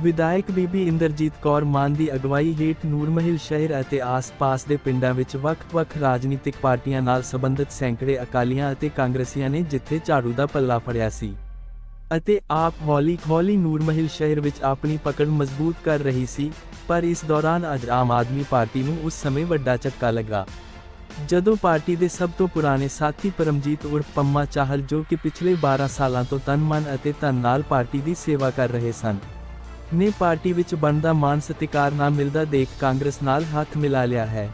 ਵਿਧਾਇਕ ਬੀਬੀ ਇੰਦਰਜੀਤ ਕੌਰ ਮਾਨ ਦੀ ਅਗਵਾਈ ਹੇਠ ਨੂਰਮਹਿਲ ਸ਼ਹਿਰ ਅਤੇ ਆਸ-ਪਾਸ ਦੇ ਪਿੰਡਾਂ ਵਿੱਚ ਵੱਖ-ਵੱਖ ਰਾਜਨੀਤਿਕ ਪਾਰਟੀਆਂ ਨਾਲ ਸੰਬੰਧਿਤ ਸੈਂਕੜੇ ਅਕਾਲੀਆਂ ਅਤੇ ਕਾਂਗਰਸੀਆਂ ਨੇ ਜਿੱਥੇ ਝਾੜੂ ਦਾ ਪੱਲਾ ਫੜਿਆ ਸੀ ਅਤੇ ਆਪ ਹੌਲੀ-ਹੌਲੀ ਨੂਰਮਹਿਲ ਸ਼ਹਿਰ ਵਿੱਚ ਆਪਣੀ ਪਕੜ ਮਜ਼ਬੂਤ ਕਰ ਰਹੀ ਸੀ, ਪਰ ਇਸ ਦੌਰਾਨ ਅੱਜ ਆਮ ਆਦਮੀ ਪਾਰਟੀ ਨੂੰ ਉਸ ਸਮੇਂ ਵੱਡਾ ਝਟਕਾ ਲੱਗਾ। ਜਦੋਂ ਪਾਰਟੀ ਦੇ ਸਭ ਤੋਂ ਪੁਰਾਣੇ ਸਾਥੀ ਪਰਮਜੀਤ ਉਰਫ ਪੰਮਾ ਚਾਹਲ ਜੋ ਕਿ ਪਿਛਲੇ 12 ਸਾਲਾਂ ਤੋਂ ਤਨ ਮਨ ਅਤੇ ਧਨ ਨਾਲ ਪਾਰਟੀ ਦੀ ਸੇਵਾ ਕਰ ਰਹੇ ਸਨ ਨੇ ਪਾਰਟੀ ਵਿੱਚ ਬਣਦਾ ਮਾਨ ਸਤਿਕਾਰ ਨਾ ਮਿਲਦਾ ਦੇਖ ਕਾਂਗਰਸ ਨਾਲ ਹੱਥ ਮਿਲਾ ਲਿਆ ਹੈ।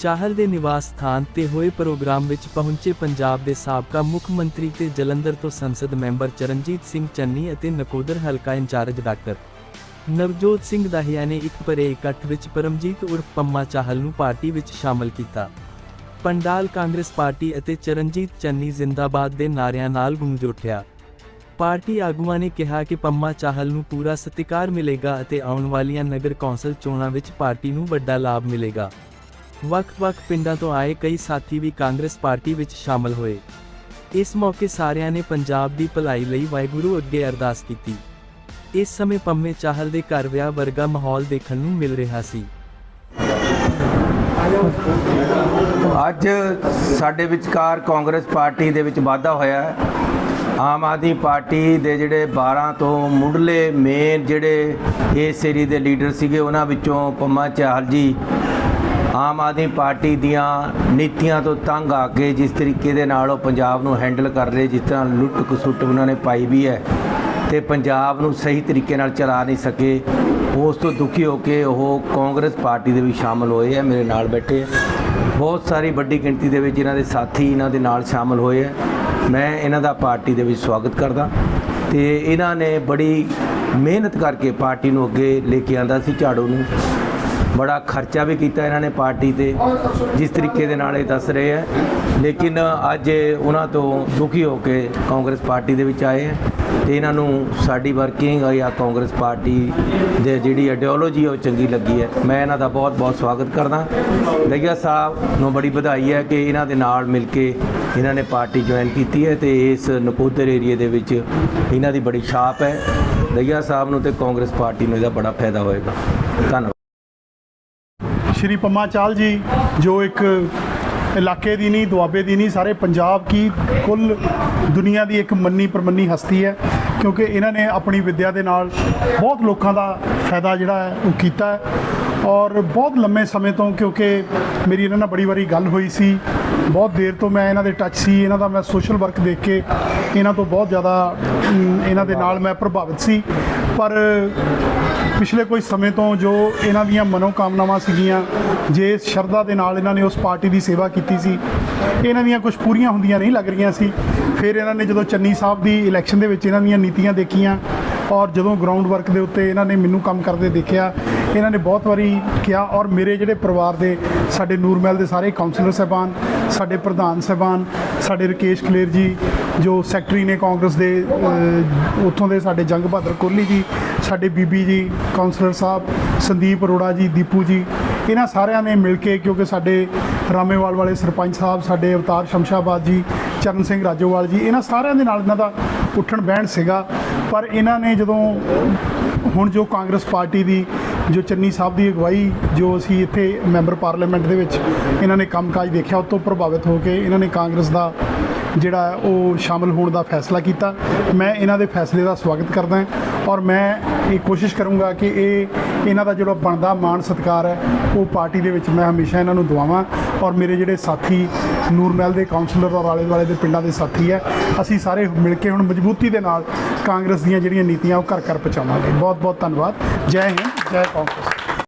ਚਾਹਲ ਦੇ ਨਿਵਾਸ ਸਥਾਨ ਤੇ ਹੋਏ ਪ੍ਰੋਗਰਾਮ ਵਿੱਚ ਪਹੁੰਚੇ ਪੰਜਾਬ ਦੇ ਸਾਬਕਾ ਮੁੱਖ ਮੰਤਰੀ ਤੇ ਜਲੰਧਰ ਤੋਂ ਸੰਸਦ ਮੈਂਬਰ ਚਰਨਜੀਤ ਸਿੰਘ ਚੰਨੀ ਅਤੇ ਨਕੋਦਰ ਹਲਕਾ ਇੰਚਾਰਜ ਡਾਕਟਰ ਨਵਜੋਤ ਸਿੰਘ ਦਾਹੀਆ ਨੇ ਇੱਕ ਪਰੇ ਇਕੱਠ ਵਿੱਚ ਪਰਮਜੀਤ ਉਰਫ ਪੰਮਾ ਚਾਹਲ ਨੂੰ ਪਾਰਟੀ ਵਿੱਚ ਸ਼ਾਮਲ ਕੀਤਾ। ਪੰਡਾਲ ਕਾਂਗਰਸ ਪਾਰਟੀ ਅਤੇ ਚਰਨਜੀਤ ਚੰਨੀ ਜ਼ਿੰਦਾਬਾਦ ਦੇ ਨਾਰਿਆਂ ਨਾਲ ਗੂੰਜ ਉੱਠਿਆ ਪਾਰਟੀ ਆਗੂਆਂ ਨੇ ਕਿਹਾ ਕਿ ਪੰਮਾ ਚਾਹਲ ਨੂੰ ਪੂਰਾ ਸਤਿਕਾਰ ਮਿਲੇਗਾ ਅਤੇ ਆਉਣ ਵਾਲੀਆਂ ਨਗਰ ਕੌਂਸਲ ਚੋਣਾਂ ਵਿੱਚ ਪਾਰਟੀ ਨੂੰ ਵੱਡਾ ਲਾਭ ਮਿਲੇਗਾ। ਵੱਖ-ਵੱਖ ਪਿੰਡਾਂ ਤੋਂ ਆਏ ਕਈ ਸਾਥੀ ਵੀ ਕਾਂਗਰਸ ਪਾਰਟੀ ਵਿੱਚ ਸ਼ਾਮਲ ਹੋਏ। ਇਸ ਮੌਕੇ ਸਾਰਿਆਂ ਨੇ ਪੰਜਾਬ ਦੀ ਭਲਾਈ ਲਈ ਵਾਹਿਗੁਰੂ ਅੱਗੇ ਅਰਦਾਸ ਕੀਤੀ। ਇਸ ਸਮੇਂ ਪੰਮੇ ਚਾਹਲ ਦੇ ਘਰ ਵਿਆਹ ਵਰਗਾ ਮਾਹੌਲ ਦੇਖਣ ਨੂੰ ਮਿਲ ਰਿਹਾ ਸੀ। ਅੱਜ ਸਾਡੇ ਵਿਚਕਾਰ ਕਾਂਗਰਸ ਪਾਰਟੀ ਦੇ ਵਿੱਚ ਵਾਧਾ ਹੋਇਆ ਹੈ। ਆਮ ਆਦਮੀ ਪਾਰਟੀ ਦੇ ਜਿਹੜੇ 12 ਤੋਂ ਮੁੱਢਲੇ ਮੇਨ ਜਿਹੜੇ ਇਸ ਏਰੀਏ ਦੇ ਲੀਡਰ ਸੀਗੇ, ਉਹਨਾਂ ਵਿੱਚੋਂ ਪੰਮਾ ਚਾਹਲ ਜੀ ਆਮ ਆਦਮੀ ਪਾਰਟੀ ਦੀਆਂ ਨੀਤੀਆਂ ਤੋਂ ਤੰਗ ਆ ਕੇ ਜਿਸ ਤਰੀਕੇ ਦੇ ਨਾਲ ਉਹ ਪੰਜਾਬ ਨੂੰ ਹੈਂਡਲ ਕਰ ਰਹੇ, ਜਿਸ ਤਰ੍ਹਾਂ ਲੁੱਟ ਖਸੁੱਟ ਉਹਨਾਂ ਨੇ ਪਾਈ ਵੀ ਹੈ ਤੇ ਪੰਜਾਬ ਨੂੰ ਸਹੀ ਤਰੀਕੇ ਨਾਲ ਚਲਾ ਨਹੀਂ ਸਕੇ, ਉਸ ਤੋਂ ਦੁਖੀ ਹੋ ਕੇ ਉਹ ਕਾਂਗਰਸ ਪਾਰਟੀ ਦੇ ਵਿੱਚ ਸ਼ਾਮਲ ਹੋਏ ਆ ਮੇਰੇ ਨਾਲ ਬੈਠੇ ਆ ਬਹੁਤ ਸਾਰੀ ਵੱਡੀ ਗਿਣਤੀ ਦੇ ਵਿੱਚ ਇਹਨਾਂ ਦੇ ਸਾਥੀ ਇਹਨਾਂ ਦੇ ਨਾਲ ਸ਼ਾਮਲ ਹੋਏ ਆ ਮੈਂ ਇਹਨਾਂ ਦਾ ਪਾਰਟੀ ਦੇ ਵਿੱਚ ਸਵਾਗਤ ਕਰਦਾ ਤੇ ਇਹਨਾਂ ਨੇ ਬੜੀ ਮਿਹਨਤ ਕਰਕੇ ਪਾਰਟੀ ਨੂੰ ਅੱਗੇ ਲੈ ਕੇ ਆਂਦਾ ਸੀ ਝਾੜੂ ਨੂੰ। ਬੜਾ ਖਰਚਾ ਵੀ ਕੀਤਾ ਇਹਨਾਂ ਨੇ ਪਾਰਟੀ ਤੇ, ਜਿਸ ਤਰੀਕੇ ਦੇ ਨਾਲ ਇਹ ਦੱਸ ਰਹੇ ਆ। ਲੇਕਿਨ ਅੱਜ ਉਹਨਾਂ ਤੋਂ ਦੁਖੀ ਹੋ ਕੇ ਕਾਂਗਰਸ ਪਾਰਟੀ ਦੇ ਵਿੱਚ ਆਏ ਆ ਤੇ ਇਹਨਾਂ ਨੂੰ ਸਾਡੀ ਵਰਕਿੰਗ ਜਾਂ ਕਾਂਗਰਸ ਪਾਰਟੀ ਦੇ ਜਿਹੜੀ ਆਈਡੀਓਲੋਜੀ ਉਹ ਚੰਗੀ ਲੱਗੀ ਹੈ। ਮੈਂ ਇਹਨਾਂ ਦਾ ਬਹੁਤ ਬਹੁਤ ਸਵਾਗਤ ਕਰਦਾ। ਦਈਆ ਸਾਹਿਬ ਨੂੰ ਬੜੀ ਵਧਾਈ ਹੈ ਕਿ ਇਹਨਾਂ ਦੇ ਨਾਲ ਮਿਲ ਕੇ ਇਹਨਾਂ ਨੇ ਪਾਰਟੀ ਜੁਆਇਨ ਕੀਤੀ ਹੈ ਤੇ ਇਸ ਨਕੋਦਰ ਏਰੀਏ ਦੇ ਵਿੱਚ ਇਹਨਾਂ ਦੀ ਬੜੀ ਛਾਪ ਹੈ। ਦਈਆ ਸਾਹਿਬ ਨੂੰ ਤੇ ਕਾਂਗਰਸ ਪਾਰਟੀ ਨੂੰ ਇਹਦਾ ਬੜਾ ਫਾਇਦਾ ਹੋਏਗਾ। ਧੰਨਵਾਦ। ਸ਼੍ਰੀ ਪੰਮਾ ਚਾਲ ਜੀ, ਜੋ ਇੱਕ ਇਲਾਕੇ ਦੀ ਨਹੀਂ, ਦੁਆਬੇ ਦੀ ਨਹੀਂ, ਸਾਰੇ ਪੰਜਾਬ ਕੀ ਕੁੱਲ ਦੁਨੀਆ ਦੀ ਇੱਕ ਮੰਨੀ ਪ੍ਰਮੰਨੀ ਹਸਤੀ ਹੈ, ਕਿਉਂਕਿ ਇਹਨਾਂ ਨੇ ਆਪਣੀ ਵਿੱਦਿਆ ਦੇ ਨਾਲ ਬਹੁਤ ਲੋਕਾਂ ਦਾ ਫਾਇਦਾ ਜਿਹੜਾ ਹੈ, ਉਹ ਕੀਤਾ ਹੈ। ਔਰ ਬਹੁਤ ਲੰਮੇ ਸਮੇਂ ਤੋਂ, ਕਿਉਂਕਿ ਮੇਰੀ ਇਹਨਾਂ ਨਾਲ ਬੜੀ ਵਾਰੀ ਗੱਲ ਹੋਈ ਸੀ, ਬਹੁਤ ਦੇਰ ਤੋਂ ਮੈਂ ਇਹਨਾਂ ਦੇ ਟੱਚ ਸੀ, ਇਹਨਾਂ ਦਾ ਮੈਂ ਸੋਸ਼ਲ ਵਰਕ ਦੇਖ ਕੇ ਇਹਨਾਂ ਤੋਂ ਬਹੁਤ ਜ਼ਿਆਦਾ ਇਹਨਾਂ ਦੇ ਨਾਲ ਮੈਂ ਪ੍ਰਭਾਵਿਤ ਸੀ। ਪਰ ਪਿਛਲੇ ਕੋਈ ਸਮੇਂ ਤੋਂ ਜੋ ਇਹਨਾਂ ਦੀਆਂ ਮਨੋਕਾਮਨਾਵਾਂ ਸੀਗੀਆਂ, ਜੇ ਸ਼ਰਧਾ ਦੇ ਨਾਲ ਇਹਨਾਂ ਨੇ ਉਸ ਪਾਰਟੀ ਦੀ ਸੇਵਾ ਕੀਤੀ ਸੀ, ਇਹਨਾਂ ਦੀਆਂ ਕੁਝ ਪੂਰੀਆਂ ਹੁੰਦੀਆਂ ਨਹੀਂ ਲੱਗ ਰਹੀਆਂ ਸੀ। ਫਿਰ ਇਹਨਾਂ ਨੇ ਜਦੋਂ ਚੰਨੀ ਸਾਹਿਬ ਦੀ ਇਲੈਕਸ਼ਨ ਦੇ ਵਿੱਚ ਇਹਨਾਂ ਦੀਆਂ ਨੀਤੀਆਂ ਦੇਖੀਆਂ ਔਰ ਜਦੋਂ ਗਰਾਊਂਡ ਵਰਕ ਦੇ ਉੱਤੇ ਇਹਨਾਂ ਨੇ ਮੈਨੂੰ ਕੰਮ ਕਰਦੇ ਦੇਖਿਆ, ਇਹਨਾਂ ਨੇ ਬਹੁਤ ਵਾਰੀ ਕਿਹਾ ਔਰ ਮੇਰੇ ਜਿਹੜੇ ਪਰਿਵਾਰ ਦੇ, ਸਾਡੇ ਨੂਰਮਹਿਲ ਦੇ ਸਾਰੇ ਕਾਉਂਸਲਰ ਸਾਹਿਬਾਨ, ਸਾਡੇ ਪ੍ਰਧਾਨ ਸਾਹਿਬਾਨ, ਸਾਡੇ ਰਕੇਸ਼ ਕਲੇਰ ਜੀ, ਜੋ ਸੈਕਟਰੀ ਨੇ ਕਾਂਗਰਸ ਦੇ ਉੱਥੋਂ ਦੇ ਸਾਡੇ ਜੰਗ ਬਹਾਦਰ ਕੋਹਲੀ ਜੀ, ਸਾਡੇ ਬੀਬੀ ਜੀ ਕਾਉਂਸਲਰ ਸਾਹਿਬ, ਸੰਦੀਪ ਅਰੋੜਾ ਜੀ, ਦੀਪੂ ਜੀ, ਇਹਨਾਂ ਸਾਰਿਆਂ ਨੇ ਮਿਲ ਕੇ, ਕਿਉਂਕਿ ਸਾਡੇ ਰਾਮੇਵਾਲ ਵਾਲੇ ਸਰਪੰਚ ਸਾਹਿਬ, ਸਾਡੇ ਅਵਤਾਰ ਸ਼ਮਸ਼ਾਬਾਦ ਜੀ ਚਰਨ ਸਿੰਘ ਰਾਜੋਵਾਲ ਜੀ, ਇਹਨਾਂ ਸਾਰਿਆਂ ਦੇ ਨਾਲ ਇਹਨਾਂ ਦਾ ਉੱਠਣ ਬਹਿਣ ਸੀਗਾ। ਪਰ ਇਹਨਾਂ ਨੇ ਜਦੋਂ ਹੁਣ ਜੋ ਕਾਂਗਰਸ ਪਾਰਟੀ ਦੀ, ਜੋ ਚੰਨੀ ਸਾਹਿਬ ਦੀ ਅਗਵਾਈ, ਜੋ ਅਸੀਂ ਇੱਥੇ ਮੈਂਬਰ ਪਾਰਲੀਮੈਂਟ ਦੇ ਵਿੱਚ ਇਹਨਾਂ ਨੇ ਕੰਮਕਾਜ ਦੇਖਿਆ ਉਸ ਤੋਂ ਪ੍ਰਭਾਵਿਤ ਹੋ ਕੇ ਇਹਨਾਂ ਨੇ ਕਾਂਗਰਸ ਦਾ ਜਿਹੜਾ ਉਹ ਸ਼ਾਮਲ ਹੋਣ ਦਾ ਫੈਸਲਾ ਕੀਤਾ। ਮੈਂ ਇਹਨਾਂ ਦੇ ਫੈਸਲੇ ਦਾ ਸਵਾਗਤ ਕਰਦਾ ਹਾਂ ਔਰ ਮੈਂ ਇਹ ਕੋਸ਼ਿਸ਼ ਕਰੂੰਗਾ ਕਿ ਇਹ ਇਹਨਾਂ ਦਾ ਜਿਹੜਾ ਬਣਦਾ ਮਾਣ ਸਤਿਕਾਰ ਹੈ, ਉਹ ਪਾਰਟੀ ਦੇ ਵਿੱਚ ਮੈਂ ਹਮੇਸ਼ਾ ਇਹਨਾਂ ਨੂੰ ਦਵਾਵਾਂ ਔਰ ਮੇਰੇ ਜਿਹੜੇ ਸਾਥੀ ਨੂਰਮਹਿਲ ਦੇ ਕਾਉਂਸਲਰ ਔਰ ਆਲੇ ਦੁਆਲੇ ਦੇ ਪਿੰਡਾਂ ਦੇ ਸਾਥੀ ਹੈ, ਅਸੀਂ ਸਾਰੇ ਮਿਲ ਕੇ ਹੁਣ ਮਜ਼ਬੂਤੀ ਦੇ ਨਾਲ ਕਾਂਗਰਸ ਦੀਆਂ ਜਿਹੜੀਆਂ ਨੀਤੀਆਂ ਉਹ ਘਰ ਘਰ ਪਹੁੰਚਾਵਾਂਗੇ। ਬਹੁਤ ਬਹੁਤ ਧੰਨਵਾਦ। ਜੈ ਹਿੰਦ, ਜੈ ਕਾਂਗਰਸ।